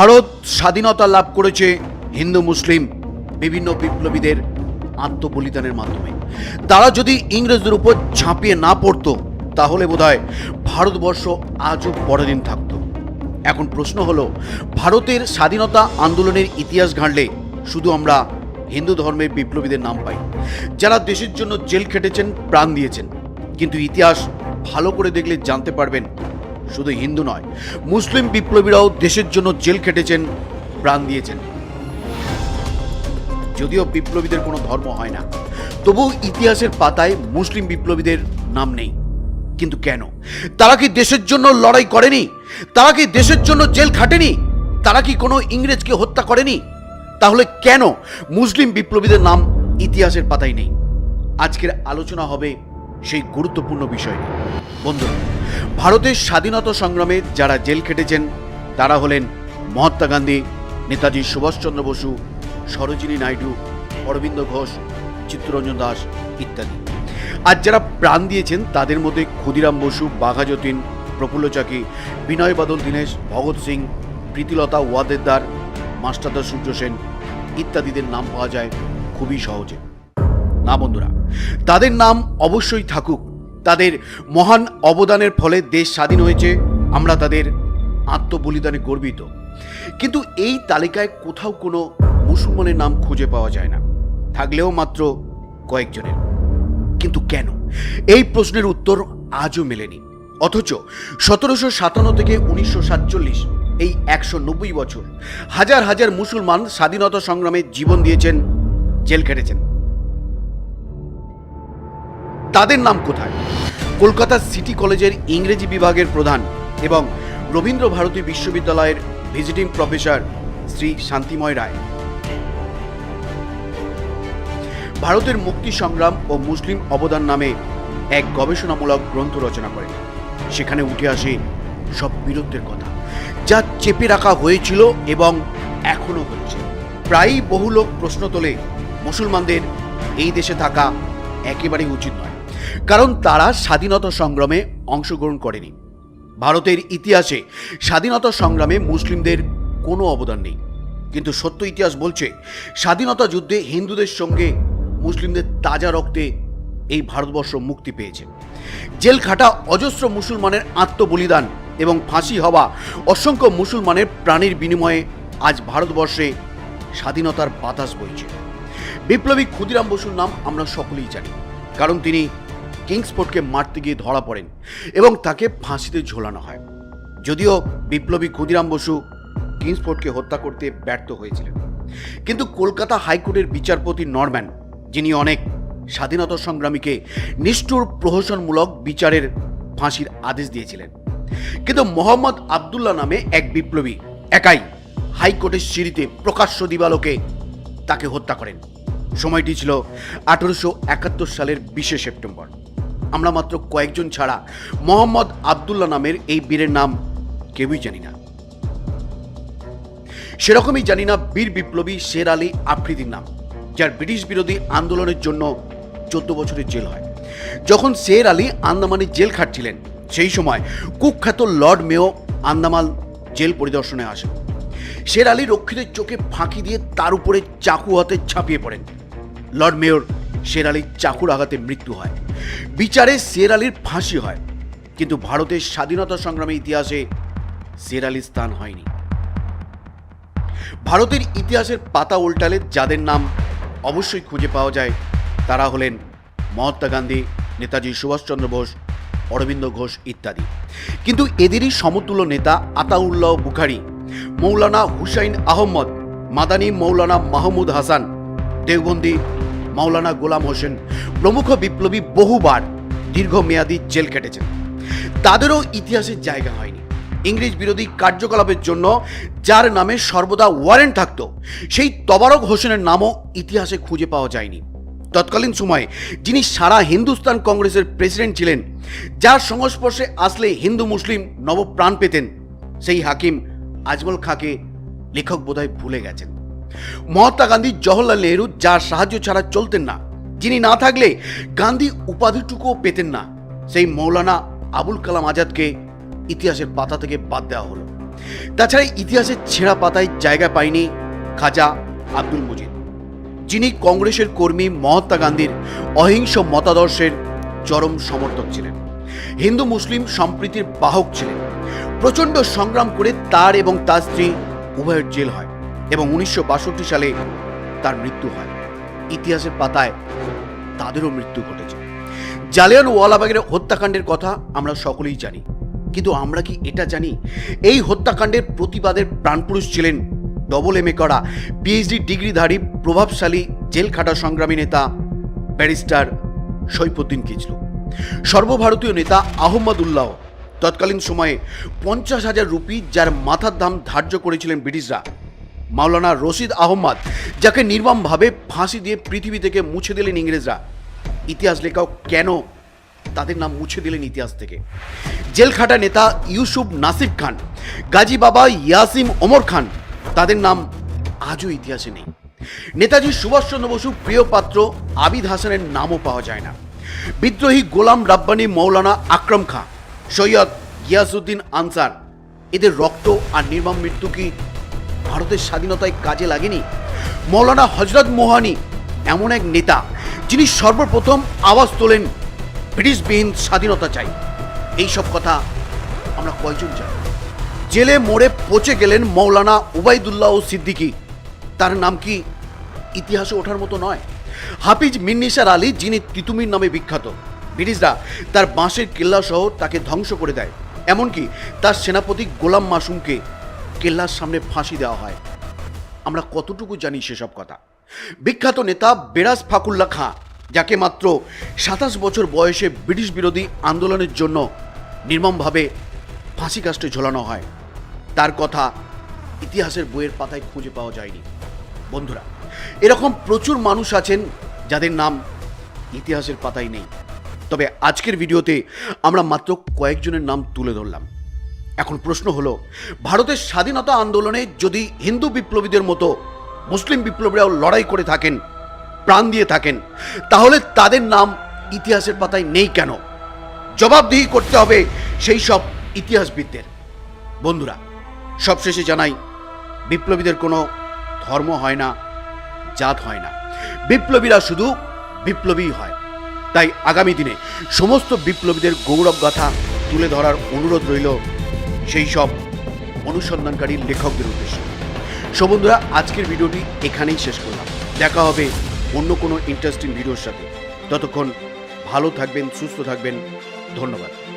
ভারত স্বাধীনতা লাভ করেছে হিন্দু, মুসলিম, বিভিন্ন বিপ্লবীদের আত্মবলিদানের মাধ্যমে। তারা যদি ইংরেজদের উপর ঝাঁপিয়ে না পড়তো, তাহলে বোধহয় ভারতবর্ষ আজও পরের দিন থাকতো। এখন প্রশ্ন হলো, ভারতের স্বাধীনতা আন্দোলনের ইতিহাস ঘাঁটলে শুধু আমরা হিন্দু ধর্মের বিপ্লবীদের নাম পাই। যারা দেশের জন্য জেল খেটেছেন, প্রাণ দিয়েছেন। কিন্তু ইতিহাস ভালো করে দেখলে জানতে পারবেন শুধু হিন্দু নয়, মুসলিম বিপ্লবীরাও দেশের জন্য জেল খেটেছেন, প্রাণ দিয়েছেন। যদিও বিপ্লবীদের কোনো ধর্ম হয় না তবু ইতিহাসের পাতায় মুসলিম বিপ্লবীদের নাম নেই। কিন্তু কেন? তারা কি দেশের জন্য লড়াই করেনি? তারা কি দেশের জন্য জেল খাটেনি? তারা কি কোনো ইংরেজকে হত্যা করেনি? তাহলে কেন মুসলিম বিপ্লবীদের নাম ইতিহাসের পাতায় নেই? আজকের আলোচনা হবে সেই গুরুত্বপূর্ণ বিষয়। বন্ধুরা ভারতের স্বাধীনতা সংগ্রামে যারা জেল খেটেছেন, তারা হলেন মহাত্মা গান্ধী, নেতাজি সুভাষচন্দ্র বসু, সরোজিনী নাইডু, অরবিন্দ ঘোষ, চিত্তরঞ্জন দাস ইত্যাদি আর যারা প্রাণ দিয়েছেন, তাদের মধ্যে ক্ষুদিরাম বসু, বাঘা যতীন, প্রফুল্ল চাকি, বিনয় বাদল দীনেশ, ভগৎ সিং, প্রীতিলতা ওয়াদেদার, মাস্টারদা সূর্য সেন ইত্যাদিদের নাম পাওয়া যায় খুবই সহজে না বন্ধুরা, তাদের নাম অবশ্যই থাকুক। তাদের মহান অবদানের ফলে দেশ স্বাধীন হয়েছে, আমরা তাদের আত্মবলিদানে গর্বিত। কিন্তু এই তালিকায় কোথাও কোনো মুসলমানের নাম খুঁজে পাওয়া যায় না। থাকলেও মাত্র কয়েকজনের। কিন্তু কেন? এই প্রশ্নের উত্তর আজও মেলেনি। অথচ সতেরোশো সাতান্ন থেকে উনিশশো সাতচল্লিশ, এই একশো নব্বই বছর, হাজার হাজার মুসলমান স্বাধীনতা সংগ্রামে জীবন দিয়েছেন, জেল কেটেছেন তাদের নাম কোথায়? কলকাতা সিটি কলেজের ইংরেজি বিভাগের প্রধান এবং রবীন্দ্র ভারতী বিশ্ববিদ্যালয়ের ভিজিটিং প্রফেসর শ্রী শান্তিময় রায়। ভারতের মুক্তি সংগ্রাম ও মুসলিম অবদান নামে এক গবেষণামূলক গ্রন্থ রচনা করেন। সেখানে উঠে আসে সব বীরত্বের কথা, যা চেপে রাখা হয়েছিল এবং এখনও হচ্ছে। প্রায়ই বহু লোক প্রশ্ন তোলে, মুসলমানদের এই দেশে থাকা একেবারেই উচিত নয়। কারণ তারা স্বাধীনতা সংগ্রামে অংশগ্রহণ করেনি। ভারতের ইতিহাসে স্বাধীনতা সংগ্রামে মুসলিমদের কোনো অবদান নেই। কিন্তু সত্য ইতিহাস বলছে, স্বাধীনতা যুদ্ধে হিন্দুদের সঙ্গে মুসলিমদের তাজা রক্তে এই ভারতবর্ষ মুক্তি পেয়েছে। জেল খাটা অজস্র মুসলমানের আত্মবলিদান এবং ফাঁসি হওয়া অসংখ্য মুসলমানের প্রাণীর বিনিময়ে আজ ভারতবর্ষে স্বাধীনতার বাতাস বইছে। বিপ্লবী ক্ষুদিরাম বসুর নাম আমরা সকলেই জানি, কারণ তিনি কিংসফোর্ডকে মারতে গিয়ে ধরা পড়েন এবং তাকে ফাঁসিতে ঝোলানো হয়। যদিও বিপ্লবী ক্ষুদিরাম বসু কিংসফোর্ডকে হত্যা করতে ব্যর্থ হয়েছিলেন। কিন্তু কলকাতা হাইকোর্টের বিচারপতি নরম্যান, যিনি অনেক স্বাধীনতা সংগ্রামীকে নিষ্ঠুর প্রহসনমূলক বিচারের ফাঁসির আদেশ দিয়েছিলেন। কিন্তু মোহাম্মদ আবদুল্লাহ নামে এক বিপ্লবী একাই হাইকোর্টের সিঁড়িতে প্রকাশ্য দিবালোকে তাকে হত্যা করেন। সময়টি ছিল আঠারোশো একাত্তর সালের বিশে সেপ্টেম্বর। আমরা মাত্র কয়েকজন ছাড়া। মোহাম্মদ আবদুল্লাহ নামের এই বীরের নাম কেউই জানি না। সেরকমই জানি না বীর বিপ্লবী শের আলী আফ্রিদির নাম, যার ব্রিটিশ বিরোধী আন্দোলনের জন্য চোদ্দ বছরের জেল হয়। যখন শের আলী আন্দামানে জেল খাটছিলেন, সেই সময় কুখ্যাত লর্ড মেয় আন্দামান জেল পরিদর্শনে আসেন। শের আলী রক্ষীদের চোখে ফাঁকি দিয়ে তার উপরে চাকু হাতে ঝাঁপিয়ে পড়েন। লর্ড মেয়র শের আলীর চাকুর আঘাতে মৃত্যু হয়। বিচারে শের আলীর ফাঁসি হয়। কিন্তু ভারতের স্বাধীনতা সংগ্রামের ইতিহাসে শের আলীর স্থান হয়নি। ভারতের ইতিহাসের পাতা উল্টালে যাদের নাম অবশ্যই খুঁজে পাওয়া যায়, তারা হলেন মহাত্মা গান্ধী, নেতাজি সুভাষচন্দ্র বোস, অরবিন্দ ঘোষ ইত্যাদি। কিন্তু এদেরই সমতুল্য নেতা আতাউল্লাহ বুখারি, মৌলানা হুসাইন আহমদ মাদানী মৌলানা মাহমুদ হাসান, দেওবন্দি মাওলানা গোলাম হোসেন প্রমুখ বিপ্লবী বহুবার দীর্ঘমেয়াদী জেল কেটেছেন। তাদেরও ইতিহাসের জায়গা হয়নি। ইংরেজ বিরোধী কার্যকলাপের জন্য যার নামে সর্বদা ওয়ারেন্ট থাকত, সেই তবারক হোসেনের নামও ইতিহাসে খুঁজে পাওয়া যায়নি। তৎকালীন সময়ে যিনি সারা হিন্দুস্তান কংগ্রেসের প্রেসিডেন্ট ছিলেন, যার সংস্পর্শে আসলে হিন্দু মুসলিম নবপ্রাণ পেতেন, সেই হাকিম আজমল খাঁকে লেখক বোধহয় ভুলে গেছেন। মহাত্মা গান্ধী, জওহরলাল নেহরু, যার সাহায্য ছাড়া চলতেন না যিনি না থাকলে গান্ধী উপাধিটুকুও পেতেন না। সেই মৌলানা আবুল কালাম আজাদকে ইতিহাসের পাতা থেকে বাদ দেওয়া হলো। তাছাড়া ইতিহাসের ছেঁড়া পাতায় জায়গা পায়নি খাজা আব্দুল মুজিদ, যিনি কংগ্রেসের কর্মী মহাত্মা গান্ধীর অহিংস মতাদর্শের চরম সমর্থক ছিলেন। হিন্দু মুসলিম সম্প্রীতির বাহক ছিলেন। প্রচণ্ড সংগ্রাম করে তার এবং তার স্ত্রী উভয়ের জেল হয় এবং উনিশশো বাষট্টি সালে তার মৃত্যু হয়। ইতিহাসের পাতায় তাদেরও মৃত্যু ঘটেছে। জালিয়ান ওয়ালাবাগের হত্যাকাণ্ডের কথা আমরা সকলেই জানি। কিন্তু আমরা কি এটা জানি? এই হত্যাকাণ্ডের প্রতিবাদের প্রাণপুরুষ ছিলেন ডবল এম এ করা পিএইচডি ডিগ্রিধারী, প্রভাবশালী, জেল খাটা সংগ্রামী নেতা ব্যারিস্টার সৈফুদ্দিন কিচলু সর্বভারতীয় নেতা আহমদুল্লাহ তৎকালীন সময়ে পঞ্চাশ হাজার রুপি, যার মাথার দাম ধার্য করেছিলেন ব্রিটিশরা মাওলানা রশিদ আহমদ, যাকে নির্মমভাবে ফাঁসি দিয়ে পৃথিবী থেকে মুছে দিলেন ইংরেজরা। ইতিহাস লেখাও কেন তাদের নাম মুছে দিলেন ইতিহাস থেকে? জেলখাটা নেতা ইউসুফ নাসির খান, গাজী বাবা ইয়াসিম ওমর খান, তাদের নাম আজও ইতিহাসে নেই। নেতাজি সুভাষচন্দ্র বসু প্রিয় পাত্র আবিদ হাসানের নামও পাওয়া যায় না। বিদ্রোহী গোলাম রাব্বানি মৌলানা আকরম খাঁ, সৈয়দ গিয়াসুদ্দিন আনসার, এদের রক্ত আর নির্মম মৃত্যু কি ভারতের স্বাধীনতায় কাজে লাগেনি। মৌলানা হজরত মোহানি এমন এক নেতা যিনি সর্বপ্রথম আওয়াজ তোলেন ব্রিটিশবিহীন স্বাধীনতা চাই। এইসব কথা আমরা কয়জন জানি? জেলে মোড়ে পচে গেলেন মৌলানা উবাইদুল্লাহ ও সিদ্দিকী। তার নাম কি ইতিহাসে ওঠার মতো নয়? হাফিজ মিন্নিসার আলী, যিনি তিতুমির নামে বিখ্যাত। ব্রিটিশরা তার বাঁশের কেল্লা সহ তাকে ধ্বংস করে দেয়। এমনকি তার সেনাপতি গোলাম মাসুমকে কেল্লার সামনে ফাঁসি দেওয়া হয়। আমরা কতটুকু জানি সেসব কথা? বিখ্যাত নেতা বেরাজ ফাকুল্লা খাঁ, যাকে মাত্র সাতাশ বছর বয়সে ব্রিটিশ বিরোধী আন্দোলনের জন্য নির্মমভাবে ফাঁসি কাস্টে ঝোলানো হয়। তার কথা ইতিহাসের বইয়ের পাতায় খুঁজে পাওয়া যায়নি। বন্ধুরা, এরকম প্রচুর মানুষ আছেন যাদের নাম ইতিহাসের পাতায় নেই। তবে আজকের ভিডিওতে আমরা মাত্র কয়েকজনের নাম তুলে ধরলাম। এখন প্রশ্ন হলো, ভারতের স্বাধীনতা আন্দোলনে যদি হিন্দু বিপ্লবীদের মতো মুসলিম বিপ্লবীরাও লড়াই করে থাকেন, প্রাণ দিয়ে থাকেন, তাহলে তাদের নাম ইতিহাসের পাতায় নেই কেন? জবাবদিহি করতে হবে সেই সব ইতিহাসবিদদের। বন্ধুরা, সবশেষে জানাই, বিপ্লবীদের কোনো ধর্ম হয় না, জাত হয় না। বিপ্লবীরা শুধু বিপ্লবী হয়। তাই আগামী দিনে সমস্ত বিপ্লবীদের গৌরব গাথা তুলে ধরার অনুরোধ রইল সেই সব অনুসন্ধানকারী লেখকদের উদ্দেশ্যে। সো বন্ধুরা, আজকের ভিডিওটি এখানেই শেষ করলাম। দেখা হবে অন্য কোনো ইন্টারেস্টিং ভিডিওর সাথে। ততক্ষণ ভালো থাকবেন, সুস্থ থাকবেন। ধন্যবাদ।